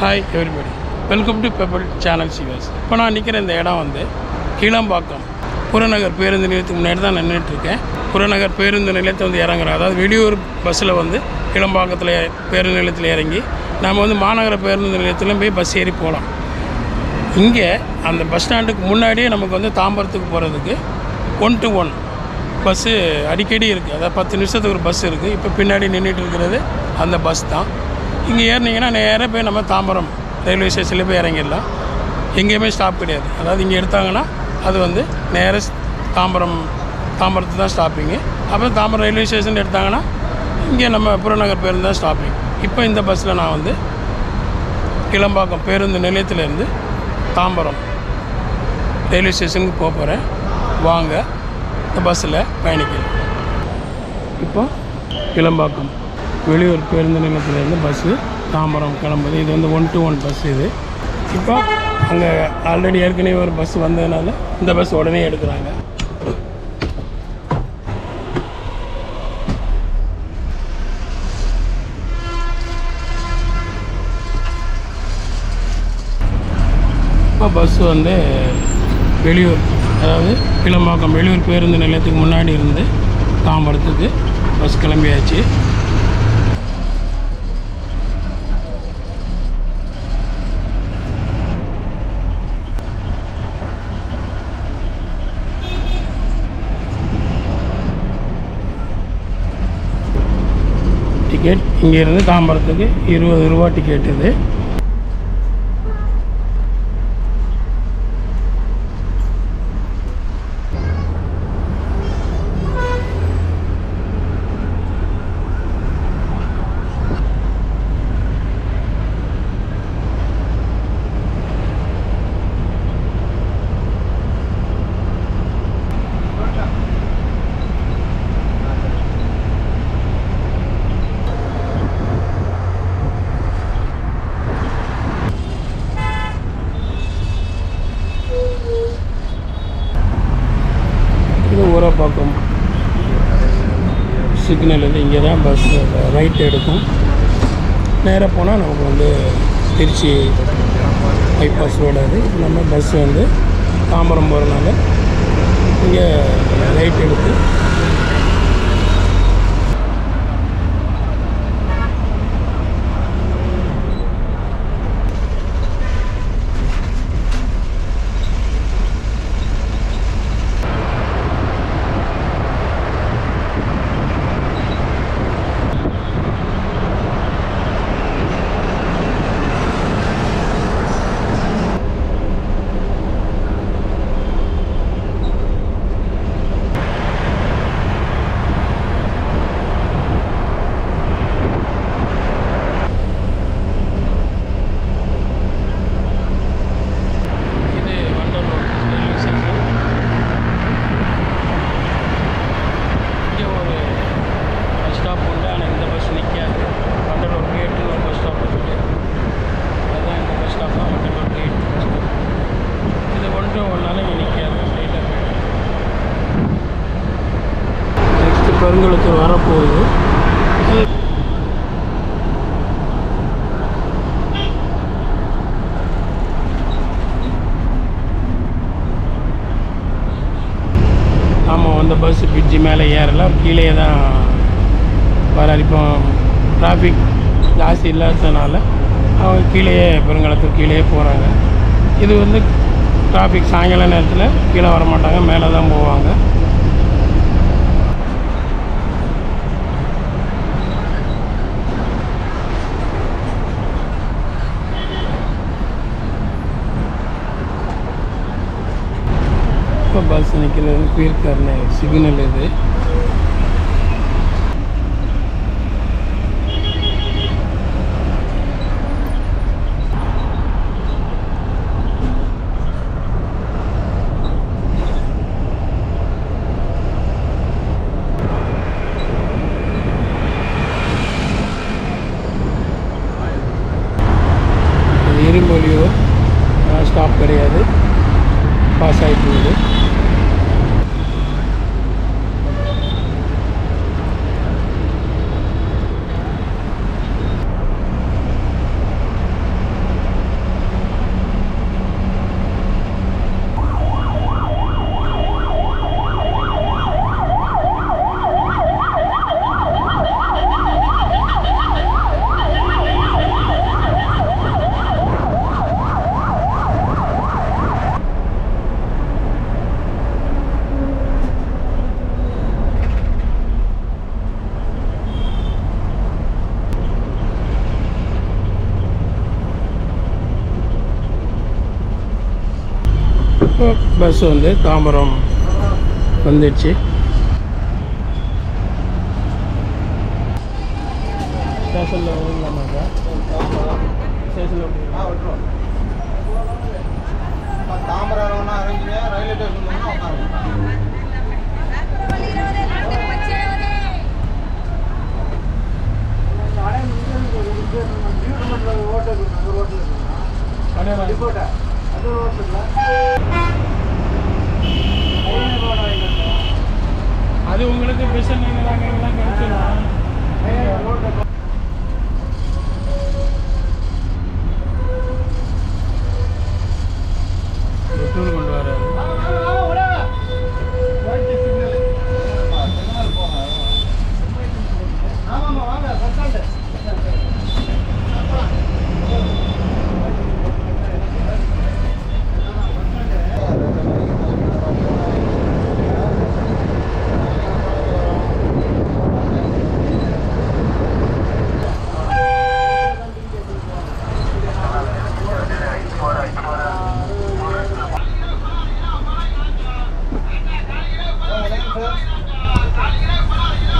Hi everybody welcome to pebble channel Sivas இப்போ நான் நிற்கிற இந்த இடம் வந்து கீழம்பாக்கம் புறநகர் பேருந்து நிலையத்துக்கு முன்னாடி தான் நான் இருக்கேன். புறநகர் பேருந்து நிலையத்தை வந்து இறங்குறேன் அதாவது வெளியூர் பஸ்ஸில் வந்து கீழம்பாக்கத்தில் பேருந்து நிலையத்தில் இறங்கி நம்ம வந்து மாநகர பேருந்து நிலையத்திலும் போய் பஸ் ஏறி போகலாம் இங்கே அந்த பஸ் ஸ்டாண்டுக்கு முன்னாடியே நமக்கு வந்து தாம்பரத்துக்கு போகிறதுக்கு ஒன் டு ஒன் பஸ்ஸு அடிக்கடி இருக்குது அதாவது பத்து நிமிஷத்துக்கு ஒரு பஸ் இருக்குது இப்போ பின்னாடி நின்றுட்டு இருக்கிறது அந்த பஸ் தான். இங்கே ஏறினீங்கன்னா நேராக போய் நம்ம தாம்பரம் ரயில்வே ஸ்டேஷனில் போய் இறங்கிடலாம். எங்கேயுமே ஸ்டாப் கிடையாது. அதாவது இங்கே எடுத்தாங்கன்னா அது வந்து நேராக தாம்பரம் தாம்பரத்து தான் ஸ்டாப்பிங்கு அப்புறம் தாம்பரம் ரயில்வே ஸ்டேஷன் எடுத்தாங்கன்னா இங்கே நம்ம புறநகர் பேருந்து தான் ஸ்டாப்பிங் இப்போ இந்த பஸ்ஸில் நான் வந்து கிளம்பாக்கம் பேருந்து நிலையத்திலேருந்து தாம்பரம் ரயில்வே ஸ்டேஷனுக்கு போக போகிறேன் வாங்க இந்த பஸ்ஸில் பயணிக்கிறேன் இப்போ கிளம்பாக்கம். வெளியூர் பேருந்து நிலையத்திலேருந்து பஸ்ஸு தாம்பரம் கிளம்புது. இது வந்து ஒன் டு ஒன் பஸ் இது. இப்போ அங்கே ஆல்ரெடி ஏற்கனவே ஒரு பஸ் வந்ததுனால இந்த பஸ் உடனே எடுக்கிறாங்க. இப்போ பஸ் வந்து வெளியூர் அதாவது கிளம்பாக்கம் வெளியூர் பேருந்து நிலையத்துக்கு முன்னாடி இருந்து தாம்பரத்துக்கு பஸ் கிளம்பியாச்சு. டிக்கெட் இங்கேருந்து தாம்பரத்துக்கு இருபது ரூபா டிக்கெட் இது இது. சிக்னல்லேருந்து இங்கே தான் பஸ் ரைட் எடுக்கும். நேராக போனால் நமக்கு வந்து திருச்சி பைபாஸ் ரோடு அது. இப்போ நம்ம பஸ் வந்து தாம்பரம் போகிறனால இங்கே ரைட் எடுத்து இது வண்டலூர் ரயில்வே ஸ்டேஷன் இங்கே ஒரு பஸ் ஸ்டாப் உண்டு ஆனால் இந்த பஸ் நிற்காது வண்டலூர் கேட்டுன்னு ஒரு பஸ் ஸ்டாப் இருக்குது அதுதான் இந்த பஸ் ஸ்டாப் தான் வண்டலூர் கேட் பஸ் ஸ்டாப் இது ஒன்று ஒன்றால் இங்கே நிற்காது ஸ்ட்ரைட்டாக போயிடும் நெக்ஸ்ட்டு பெருங்குளத்தூர் வரப்போகுது. ஆமாம் அந்த பஸ் பிரிட்ஜு மேலே ஏறலாம் கீழே தான் வர இப்போ டிராஃபிக் ஜாஸ்தி இல்லாததுனால அவங்க கீழேயே பெருங்கலத்துக்கு கீழேயே போகிறாங்க இது வந்து டிராஃபிக் சாயங்கால நேரத்தில் கீழே வர மாட்டாங்க மேலே தான் போவாங்க. பஸ் நிற்கிறது பீர்க்கர்னு சிக்னல் இது. எரிமொழியோ ஸ்டாப் கிடையாது. பாஸ் ஆகிட்டு இப்போ பஸ் வந்து தாம்பரம் வந்துடுச்சு. ஸ்டேஷனில் விடலாமாக்கா ஸ்டேஷனில் location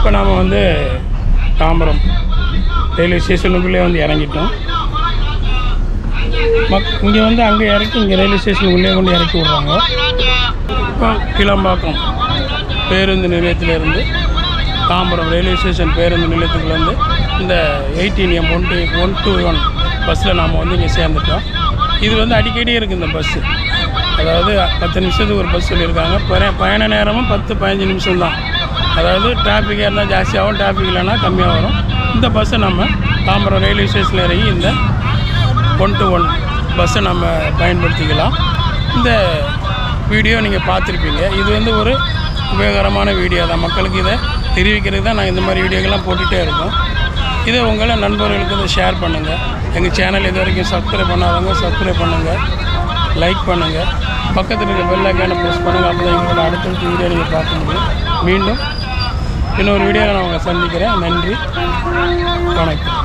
இப்போ நாம் வந்து தாம்பரம் ரயில்வே ஸ்டேஷனுக்குள்ளே வந்து இறங்கிட்டோம். மக் இங்கே வந்து அங்கே இறக்கி இங்கே ரயில்வே ஸ்டேஷன் உள்ளே கொண்டு இறக்கி விட்றாங்க. இப்போ கிளம்பாக்கம் பேருந்து நிலையத்திலேருந்து தாம்பரம் ரயில்வே ஸ்டேஷன் பேருந்து நிலையத்துக்குலேருந்து இந்த eighteen M one two one two one பஸ்ஸில் நாம் வந்து இங்கே சேர்ந்துட்டோம். இது வந்து அடிக்கடி இருக்குது இந்த பஸ்ஸு அதாவது பத்து நிமிஷத்துக்கு ஒரு பஸ் சொல்லியிருக்காங்க. பய பயண நேரமும் பத்து பதினஞ்சு நிமிஷம் தான் அதாவது டிராஃபிக்காக இருந்தால் ஜாஸ்தியாகவும் டிராஃபிக் இல்லைன்னா கம்மியாக வரும் இந்த பஸ்ஸை நம்ம தாம்பரம் ரயில்வே ஸ்டேஷனில் இறங்கி இந்த ஒன் டு ஒன் பஸ்ஸை நம்ம பயன்படுத்திக்கலாம். இந்த வீடியோ நீங்கள் பார்த்துருப்பீங்க. இது வந்து ஒரு உபயோகரமான வீடியோ தான். மக்களுக்கு இதை தெரிவிக்கிறது தான் நாங்கள் இந்த மாதிரி வீடியோக்கெல்லாம் போட்டுகிட்டே இருக்கோம். இதை உங்களை நண்பர்களுக்கு இதை ஷேர் பண்ணுங்கள் எங்கள் சேனல் இது வரைக்கும் சப்ஸ்கிரைப் பண்ணாதவங்க சப்ஸ்கிரைப் பண்ணுங்கள் லைக் பண்ணுங்கள் பக்கத்தில் இருக்க பெல் ஐக்கானை ப்ரெஸ் பண்ணுங்கள் அப்போ தான் எங்களோட அடுத்தடுத்த வீடியோ நீங்கள் பார்க்க முடியும். மீண்டும் இன்னொரு வீடியோவில் நான் உங்களை சந்திக்கிறேன். நன்றி. வணக்கம்.